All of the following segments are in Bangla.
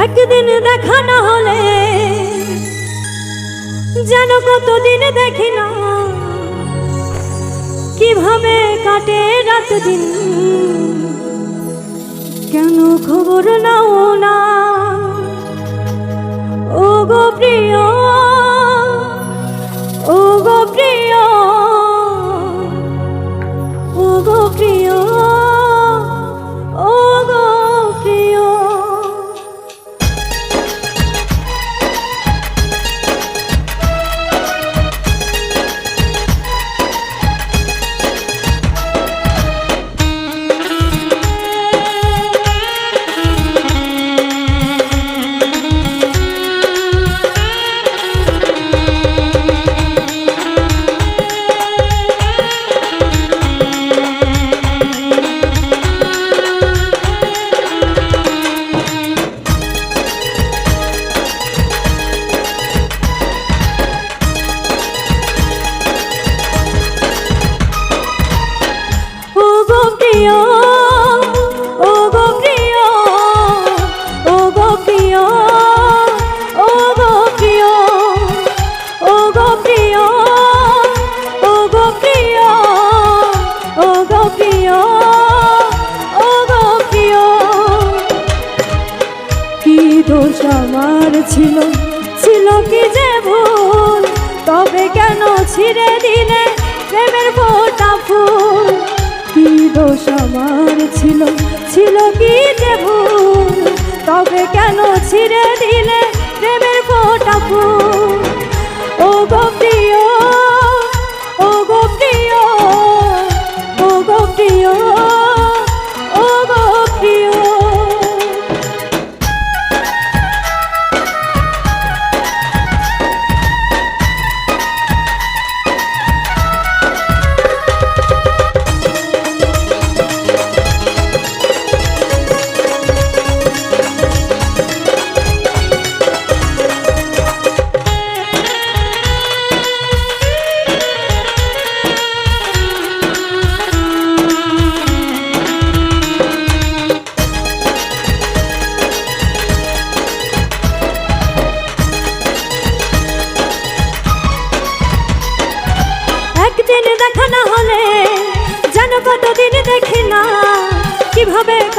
একদিন দেখা না হলে যেন কতদিন দেখি না। কীভাবে কাটে রাত দিন? কেন খবর নাও না? ও গো প্রিয় আমার ছিল ছিল কি যে ভুল? তবে কেন ছিঁড়ে দিলে প্রেমের ফোটা ফুল? কি দোষ আমার ছিল ছিল কি যে ভুল? তবে কেন ছিঁড়ে দিলে প্রেমের ফোটা ফুল? ও গো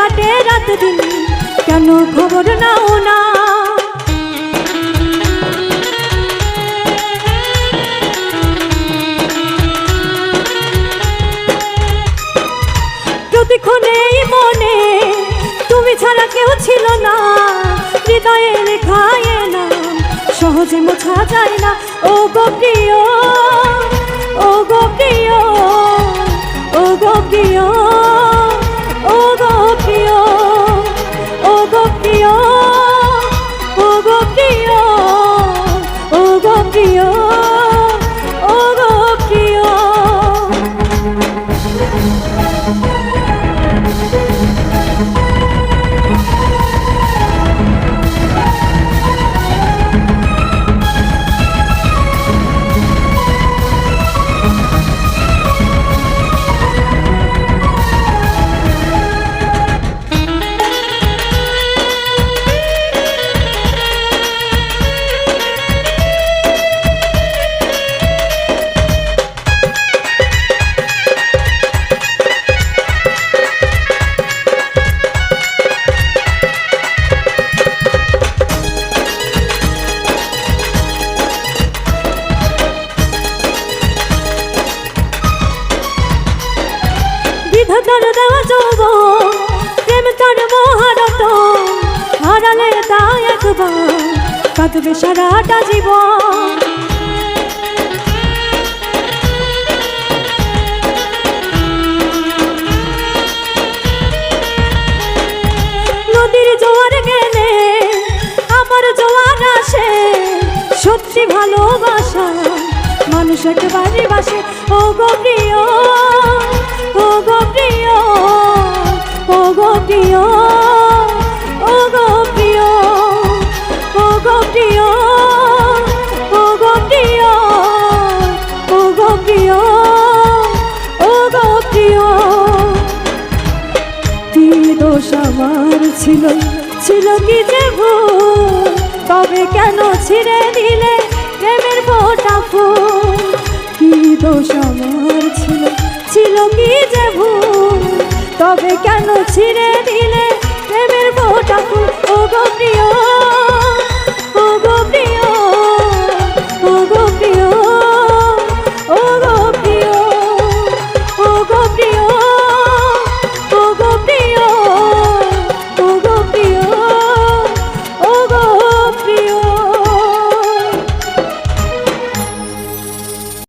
কাটে রাত দিন, কেন খবর নাও না? মনে, তুমি ছাড়া কেউ ছিল না, হৃদয়ে লেখায় না সহজে মোছা যায় না। ও গো প্রিয় ও গো প্রিয় ও গো কাঁদবে সারাটা জীবন। নদীর জোয়ার গেলে আমার জোয়ার আসে। সত্যি ভালোবাসা, মানুষ একেবারে বাসে। ও গো প্রিয় ও গো প্রিয় ও গো প্রিয়। ছিল ছিল কি যে তবে কেন ছিঁড়ে দিলে প্রেমের ফোটা ফুল? কি দোষ আমার ছিল ছিল কি যে তবে কেন ছিঁড়ে দিলে প্রেমের ফোটা ফুল? ও গো প্রিয়